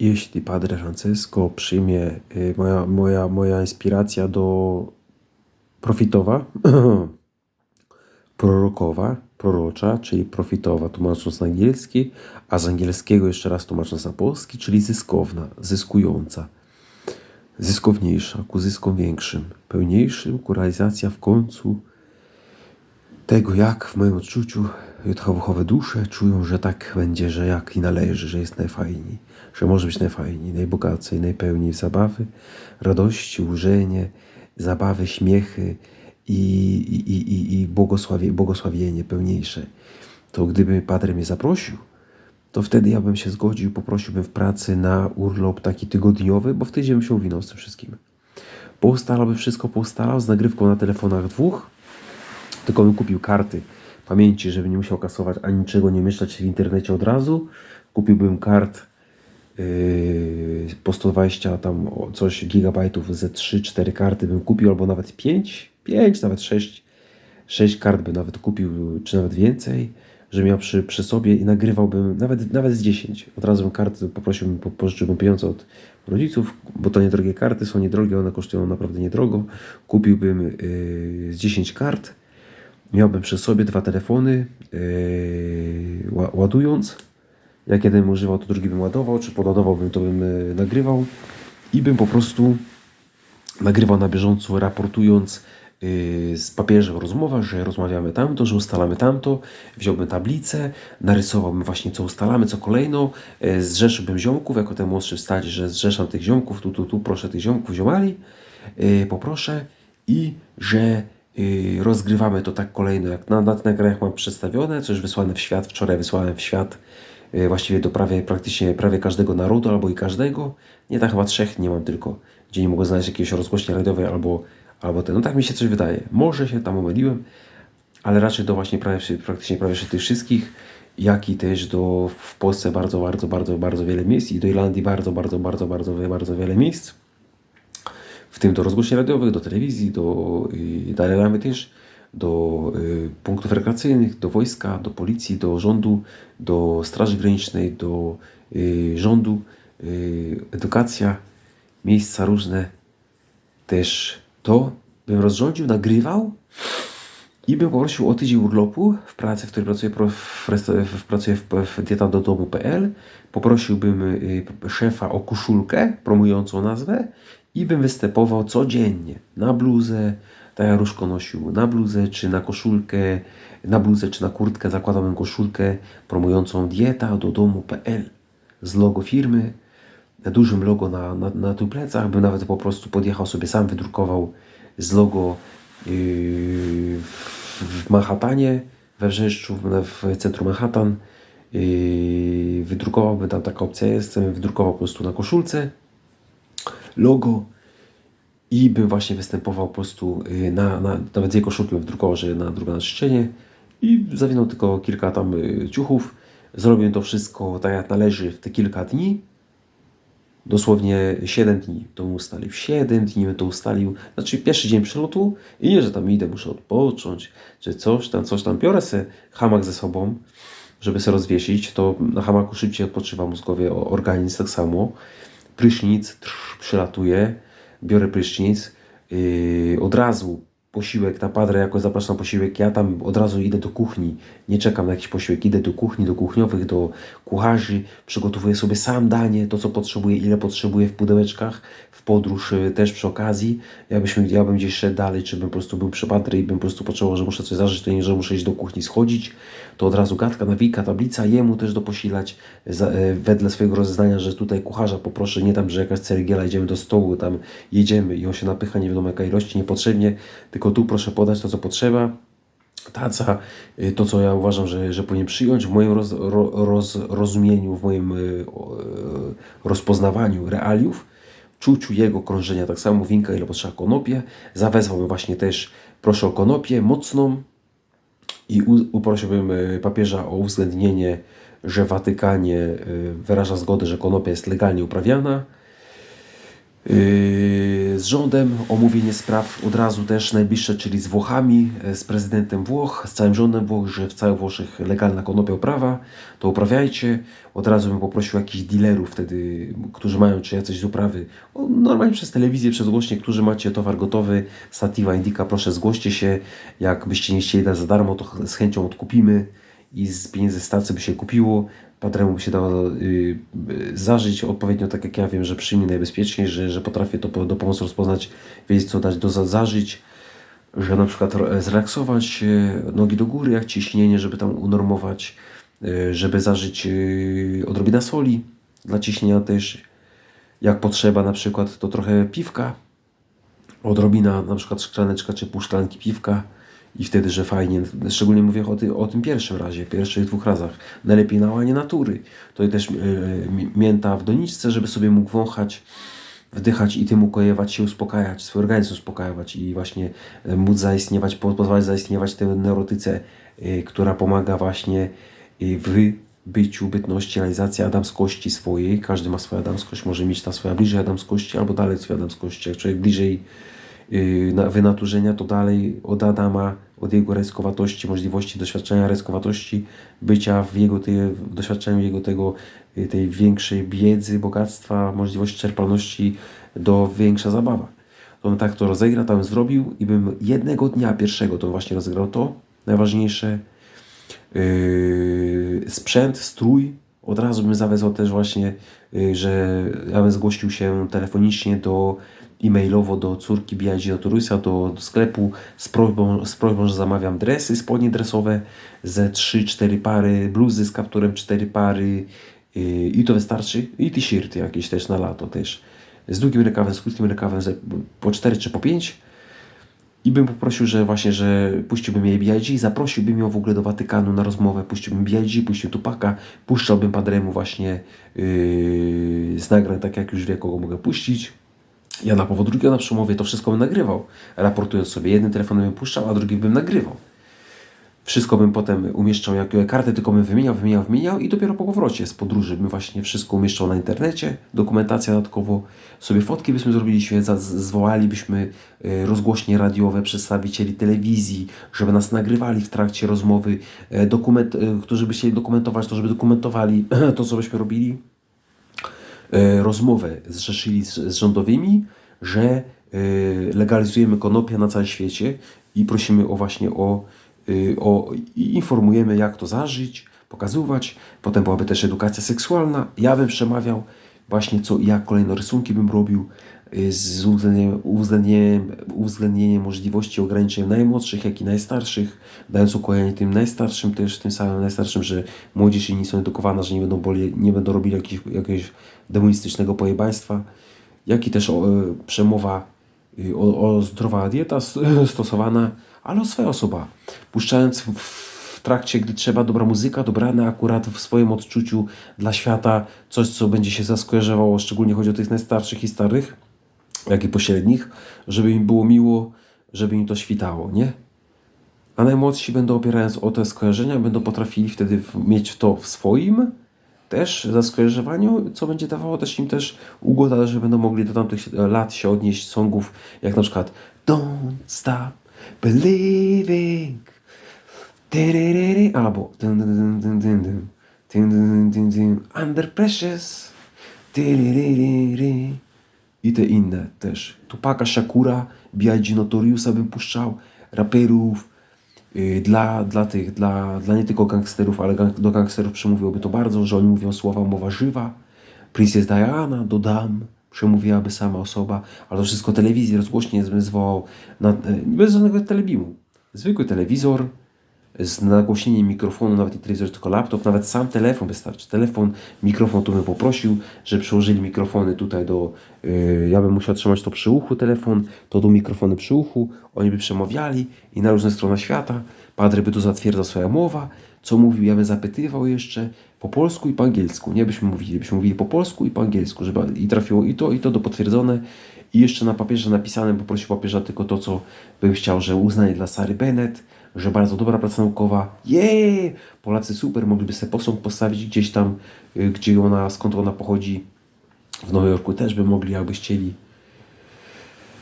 Jeśli Padre Francesco przyjmie y, moja, moja, moja inspiracja do profitowa, prorokowa, prorocza, czyli profitowa, tłumacząc na angielski, a z angielskiego jeszcze raz tłumacząc na polski, czyli zyskowna, zyskująca, zyskowniejsza, ku zyskom większym, pełniejszym, ku realizacja w końcu tego, jak w moim odczuciu jutchowuchowe dusze czują, że tak będzie, że jak i należy, że jest najfajniej, że może być najfajniej, najbogacej, najpełniej zabawy, radości, łużenie, zabawy, śmiechy i, i, i, i, błogosławie, błogosławienie pełniejsze. To gdyby Padre mnie zaprosił, to wtedy ja bym się zgodził, poprosiłbym w pracy na urlop taki tygodniowy, bo wtedy bym się uwinął z tym wszystkim. Poustalałbym wszystko, poustalał z nagrywką na telefonach dwóch, tylko bym kupił karty pamięci, żeby nie musiał kasować ani niczego, nie mieszać w internecie od razu. Kupiłbym kart yy, po 120 tam coś gigabajtów ze 3-4 karty bym kupił, albo nawet 5, 5, nawet 6, 6 kart bym nawet kupił, czy nawet więcej, że miał przy, przy sobie i nagrywałbym nawet, nawet z 10. Od razu bym karty poprosiłbym, po- pożyczyłbym pieniądze od rodziców, bo to niedrogie karty są niedrogie, one kosztują naprawdę niedrogo. Kupiłbym yy, z 10 kart, miałbym przy sobie dwa telefony, yy, ła- ładując. Jak jeden używał, to drugi bym ładował, czy podładowałbym, to bym yy, nagrywał i bym po prostu nagrywał na bieżąco, raportując yy, z papieżem rozmowę, że rozmawiamy tamto, że ustalamy tamto. Wziąłbym tablicę, narysowałbym właśnie co ustalamy, co kolejno, zrzeszyłbym ziomków, jako ten młodszy wstać, że zrzeszam tych ziomków, tu, tu, tu, proszę tych ziomków, ziomali, poproszę i że rozgrywamy to tak kolejno, jak na, na tych nagraniach mam przedstawione, coś wysłane w świat, wczoraj wysłałem w świat yy, właściwie do prawie, praktycznie prawie każdego narodu, albo i każdego, nie tak chyba trzech nie mam tylko, gdzie nie mogę znaleźć jakiejś rozgłośni radiowej, albo, albo ten, no tak mi się coś wydaje, może się tam omyliłem, ale raczej do właśnie prawie, praktycznie prawie tych wszystkich, jak i też do w Polsce bardzo, bardzo, bardzo, bardzo wiele miejsc i do Irlandii bardzo, bardzo, bardzo, bardzo, bardzo wiele miejsc w tym do rozgłośni radiowych, do telewizji, do y, dalej ramy też, do y, punktów rekreacyjnych, do wojska, do policji, do rządu, do Straży Granicznej, do y, rządu, y, edukacja, miejsca różne. Też to bym rozrządził, nagrywał i bym poprosił o tydzień urlopu w pracy, w której pracuję, w, w, pracuję w, w dietadodomu.pl. Poprosiłbym y, szefa o koszulkę promującą nazwę i bym występował codziennie. Na bluzę, tak jak nosił, na bluzę czy na koszulkę, na bluzę czy na kurtkę zakładałbym koszulkę promującą dietadodomu.pl z logo firmy, dużym logo na, na, na tych plecach, bym nawet po prostu podjechał sobie sam, wydrukował z logo yy, w, Manhattanie, we Wrzeszczu, w, centrum Manhattan. Yy, wydrukowałbym, tam taka opcja jest, wydrukował po prostu na koszulce logo i bym właśnie występował po prostu yy, na, na nawet z jej koszulki bym wydrukował, że na druga na i zawinął tylko kilka tam yy, ciuchów. Zrobię to wszystko tak jak należy w te kilka dni dosłownie 7 dni to ustalił. 7 dni to ustalił. Znaczy pierwszy dzień przelotu i nie, że tam idę, muszę odpocząć, czy coś tam, coś tam. Biorę se hamak ze sobą, żeby se rozwiesić. To na hamaku szybciej odpoczywa mózgowie organizm tak samo. Prysznic, trz, przylatuję, biorę prysznic. Yy, od razu posiłek na padre, jako zapraszam na posiłek, ja tam od razu idę do kuchni, nie czekam na jakiś posiłek, idę do kuchni, do kuchniowych, do kucharzy, przygotowuję sobie sam danie, to co potrzebuję, ile potrzebuję w pudełeczkach, w podróż y, też przy okazji, ja, byśmy, ja bym gdzieś szedł dalej, czy bym po prostu był przy padre i bym po prostu potrzebował, że muszę coś zażyć, to nie, że muszę iść do kuchni schodzić, to od razu gadka, nawika, tablica, jemu też doposilać, za, e, wedle swojego rozeznania, że tutaj kucharza poproszę, nie tam, że jakaś ceregiela, idziemy do stołu, tam jedziemy i on się napycha nie wiadomo jaka ilości niepotrzebnie, tylko tu proszę podać to, co potrzeba, taca, y, to co ja uważam, że, że powinien przyjąć w moim roz, ro, roz, rozumieniu, w moim y, y, rozpoznawaniu realiów, czuciu jego krążenia, tak samo winka, ile potrzeba konopie, zawezwałbym właśnie też, proszę o konopię mocną i uprosiłbym papieża o uwzględnienie, że Watykanie wyraża zgodę, że konopia jest legalnie uprawiana, z rządem omówienie spraw od razu też najbliższe, czyli z Włochami, e, z prezydentem Włoch, z całym rządem Włoch, że w całych Włoszech legalna konopia uprawa, to uprawiajcie. Od razu bym poprosił jakichś dealerów wtedy, którzy mają czy jacyś z uprawy, o, normalnie przez telewizję, przez głośnie, którzy macie towar gotowy, Sativa Indica, proszę zgłoście się. Jakbyście nie chcieli dać za darmo, to z chęcią odkupimy i z pieniędzy stacji by się kupiło. Padremu by się dało y, y, zażyć odpowiednio tak jak ja wiem, że przy mnie najbezpieczniej, że, że potrafię to do pomocy rozpoznać, wiedzieć co dać do za- zażyć, że na przykład zrelaksować się, nogi do góry, jak ciśnienie, żeby tam unormować, y, żeby zażyć y, odrobinę soli dla ciśnienia też, jak potrzeba na przykład to trochę piwka, odrobina na przykład szklaneczka czy pół szklanki piwka i wtedy, że fajnie, szczególnie mówię o, ty, o tym pierwszym razie, pierwszych dwóch razach, najlepiej na łanie natury. To też mi- mięta w doniczce, żeby sobie mógł wąchać, wdychać i tym ukojewać się, uspokajać, swój organizm uspokajować i właśnie e, móc zaistniewać, po- pozwalać zaistniewać tę neurotyce, e, która pomaga właśnie w byciu, bytności, realizacji adamskości swojej. Każdy ma swoją adamskość, może mieć ta swoja bliżej adamskości albo dalej swojej adamskości. Jak człowiek bliżej yy, wynaturzenia, to dalej od Adama, od jego reskowatości, możliwości doświadczenia reskowatości, bycia w jego tej, doświadczeniu jego tego, yy, tej większej wiedzy, bogactwa, możliwości czerpalności do większa zabawa. To bym tak to rozegrał, to bym zrobił i bym jednego dnia pierwszego to właśnie rozegrał to, najważniejsze, yy, sprzęt, strój. Od razu bym zawezwał też właśnie, yy, że ja bym zgłosił się telefonicznie do e-mailowo do córki BIG Notorusa, do, do sklepu z prośbą, z prośbą, że zamawiam dresy, spodnie dresowe ze 3-4 pary, bluzy z kapturem 4 pary yy, i to wystarczy. I t-shirty jakieś też na lato też. Z długim rękawem, z krótkim rękawem, po 4 czy po 5. I bym poprosił, że właśnie, że puściłbym jej B.I.G., zaprosiłbym ją w ogóle do Watykanu na rozmowę, puściłbym B.I.G., puścił Tupaka, puszczałbym Padremu właśnie yy, z nagrań, tak jak już wie, kogo mogę puścić. Ja na powód drugiego na przemowie to wszystko bym nagrywał, raportując sobie. Jednym telefonem bym puszczał, a drugim bym nagrywał. Wszystko bym potem umieszczał, jak kartę tylko bym wymieniał, wymieniał, wymieniał i dopiero po powrocie z podróży bym właśnie wszystko umieszczał na internecie, dokumentacja dodatkowo, sobie fotki byśmy zrobili, zwołalibyśmy e, rozgłośnie radiowe przedstawicieli telewizji, żeby nas nagrywali w trakcie rozmowy, e, dokument, e, którzy by chcieli dokumentować to, żeby dokumentowali to, co byśmy robili e, rozmowę zrzeszyli z, z rządowymi, że e, legalizujemy konopie na całym świecie i prosimy o właśnie o, e, o informujemy jak to zażyć, pokazywać. Potem byłaby też edukacja seksualna. Ja bym przemawiał właśnie co jak kolejne rysunki bym robił e, z uwzględnieniem, uwzględnieniem, uwzględnieniem możliwości ograniczeń najmłodszych, jak i najstarszych, dając ukojenie tym najstarszym też, tym samym najstarszym, że młodzież nie są edukowana, że nie będą, boli, nie będą robili jakiegoś, jakiegoś demonistycznego pojebaństwa, jak i też o, e, przemowa y, o, o zdrowa dieta stosowana, ale o swoja osoba. Puszczając w trakcie, gdy trzeba, dobra muzyka, dobrana akurat w swoim odczuciu dla świata, coś, co będzie się zaskojarzowało, szczególnie chodzi o tych najstarszych i starych, jak i pośrednich, żeby im było miło, żeby im to świtało, nie? A najmłodsi będą opierając o te skojarzenia, będą potrafili wtedy mieć to w swoim też zaskojarzywaniu, co będzie dawało też im też ugoda, że będą mogli do tamtych lat się odnieść songów, jak na przykład Don't Stop Believing albo Under Precious i te inne też. Tupaka Shakura, Biadzi Notoriusa bym puszczał, raperów, y, dla, dla tych, dla, dla nie tylko gangsterów, ale gang, do gangsterów przemówiłoby to bardzo, że oni mówią słowa mowa żywa. Princess Diana, dodam, przemówiłaby sama osoba, ale to wszystko telewizji rozgłośnie zwołał, na, y, bez żadnego telebimu. Zwykły telewizor, z nagłośnieniem mikrofonu, nawet nie telewizor, tylko laptop, nawet sam telefon wystarczy. Telefon, mikrofon tu bym poprosił, żeby przełożyli mikrofony tutaj do. Yy, ja bym musiał trzymać to przy uchu, telefon, to do mikrofony przy uchu, oni by przemawiali i na różne strony świata. Padre by tu zatwierdzał swoja mowa, co mówił, ja bym zapytywał jeszcze po polsku i po angielsku. Nie byśmy mówili, byśmy mówili po polsku i po angielsku, żeby i trafiło i to, i to do potwierdzone. I jeszcze na papierze napisanym poprosił papieża tylko to, co bym chciał, że uznanie dla Sary Bennett, że bardzo dobra praca naukowa. Jej! Polacy super, mogliby sobie posąg postawić gdzieś tam, y, gdzie ona, skąd ona pochodzi. W Nowym Jorku też by mogli, jakby chcieli.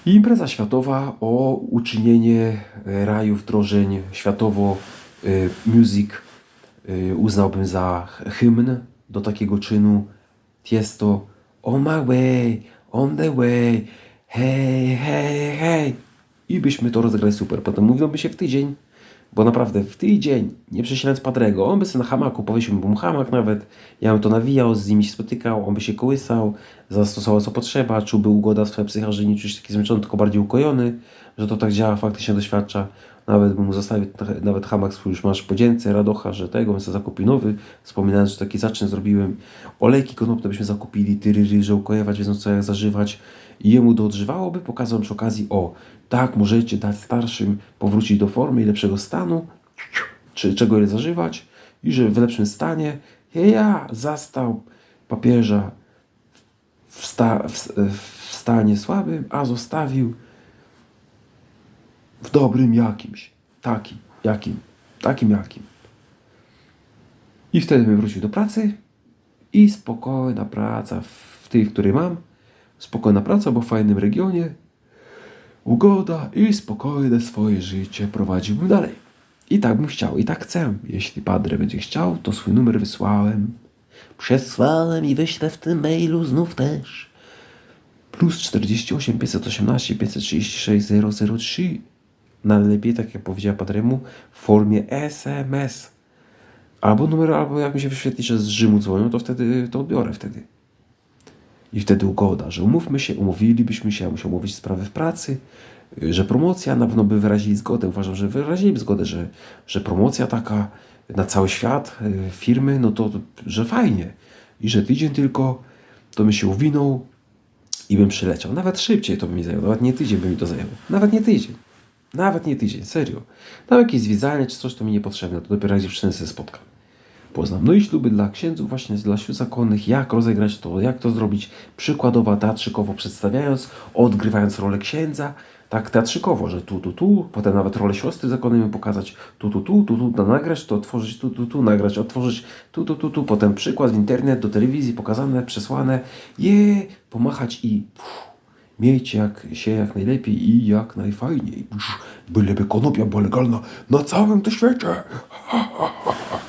I impreza światowa o uczynienie e, raju wdrożeń światowo e, music e, uznałbym za hymn do takiego czynu. Tiesto on my way, on the way, hej, hej, hej. I byśmy to rozegrali super. Potem mówiłoby się w tydzień, bo naprawdę w tydzień, nie przesilając Padrego, on by sobie na hamaku, powiesił mu hamak nawet, ja bym to nawijał, z nimi się spotykał, on by się kołysał, zastosował co potrzeba, czułby ugoda swoja psycha, że nie czuje się taki zmęczony, tylko bardziej ukojony, że to tak działa, faktycznie doświadcza. Nawet bym mu zostawił, nawet hamak swój już masz podzięce, radocha, że tego, bym sobie zakupił nowy, wspominając, że taki zaczyn zrobiłem. Olejki konopne byśmy zakupili, tyryry, że ukojewać, wiedząc co jak zażywać. I jemu doodżywałoby, pokazał przy okazji, o, tak, możecie dać starszym powrócić do formy i lepszego stanu, czy czego ile zażywać, i że w lepszym stanie. Ja zastał papieża w, sta, w, w stanie słabym, a zostawił w dobrym jakimś. Takim, jakim, takim jakim. I wtedy bym wrócił do pracy i spokojna praca w tej, w której mam. Spokojna praca, bo w fajnym regionie. Ugoda i spokojne swoje życie prowadziłbym dalej. I tak bym chciał, i tak chcę. Jeśli Padre będzie chciał, to swój numer wysłałem. Przesłałem i wyślę w tym mailu znów też. Plus 48 518 536 003. Najlepiej, tak jak powiedziała Padremu, w formie SMS. Albo numer, albo jak mi się wyświetli, że z Rzymu dzwonią, to wtedy to odbiorę wtedy. I wtedy ugoda, że umówmy się, umówilibyśmy się, ja musiał umówić sprawy w pracy, że promocja, na pewno by wyrazili zgodę. Uważam, że wyrazili zgodę, że, że promocja taka na cały świat y, firmy, no to, że fajnie. I że tydzień tylko, to bym się uwinął i bym przyleciał. Nawet szybciej to by mi zajęło, nawet nie tydzień by mi to zajęło. Nawet nie tydzień. Nawet nie tydzień, serio. Tam jakieś zwiedzanie czy coś to mi niepotrzebne, to dopiero jak dziewczyny się spotkam. Poznam. No i śluby dla księdzów, właśnie dla sił zakonnych, jak rozegrać to, jak to zrobić przykładowo, teatrzykowo przedstawiając, odgrywając rolę księdza, tak teatrzykowo, że tu, tu, tu, potem nawet rolę siostry zakonnej pokazać, tu, tu, tu, tu, tu, nagrać to, otworzyć, tu, tu, tu, nagrać, otworzyć, tu, tu, tu, tu, potem przykład w internet, do telewizji pokazane, przesłane, je, pomachać i pff, miejcie jak, się jak najlepiej i jak najfajniej. Byleby konopia była legalna na całym tym świecie. Ha, ha, ha.